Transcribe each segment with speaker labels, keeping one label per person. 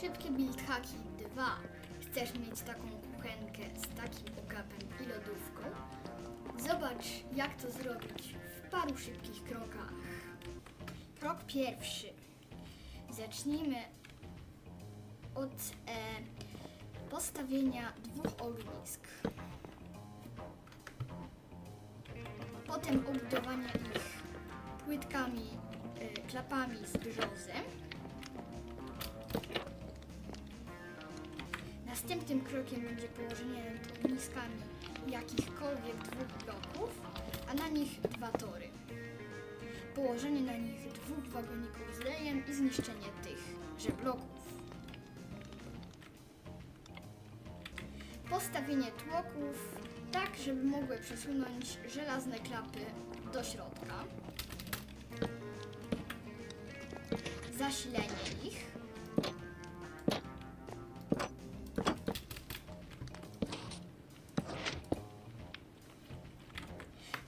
Speaker 1: Szybkie build hacki 2. Chcesz mieć taką kuchenkę z takim okapem i lodówką? Zobacz, jak to zrobić w paru szybkich krokach. Krok pierwszy. Zacznijmy od e, postawienia dwóch ognisk. Potem obudowania ich płytkami, e, klapami z brzozy. Następnym krokiem będzie położenie nad ogniskami jakichkolwiek dwóch bloków, a na nich dwa tory. Położenie na nich dwóch wagoników z lejem i zniszczenie tychże bloków. Postawienie tłoków tak, żeby mogły przesunąć żelazne klapy do środka. Zasilenie ich.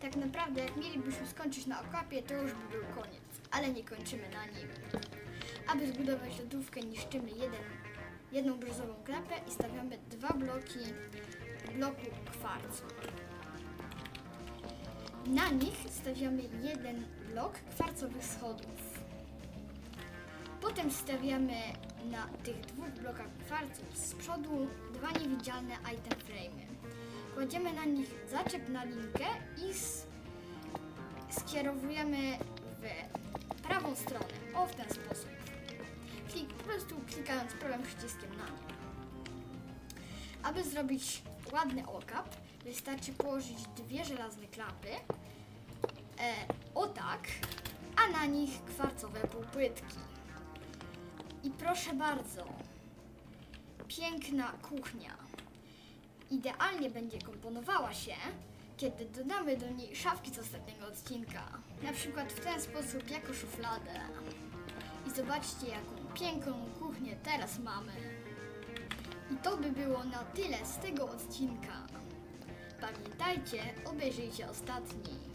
Speaker 1: Tak naprawdę, jak mielibyśmy skończyć na okapie, to już by był koniec, ale nie kończymy na nim. Aby zbudować lodówkę, niszczymy jeden, jedną brązową klapę i stawiamy dwa bloki bloku kwarcu. Na nich stawiamy jeden blok kwarcowych schodów. Potem stawiamy na tych dwóch blokach kwarców z przodu dwa niewidzialne item frame'y. Kładziemy na nich zaczep na linkę i skierowujemy w prawą stronę. O, w ten sposób. Klik, po prostu klikając prawym przyciskiem na nie. Aby zrobić ładny okap, wystarczy położyć dwie żelazne klapy, e, o tak, a na nich kwarcowe półpłytki. I proszę bardzo, piękna kuchnia idealnie będzie komponowała się, kiedy dodamy do niej szafki z ostatniego odcinka. Na przykład w ten sposób jako szufladę. I zobaczcie, jaką piękną kuchnię teraz mamy. I to by było na tyle z tego odcinka. Pamiętajcie, obejrzyjcie ostatni.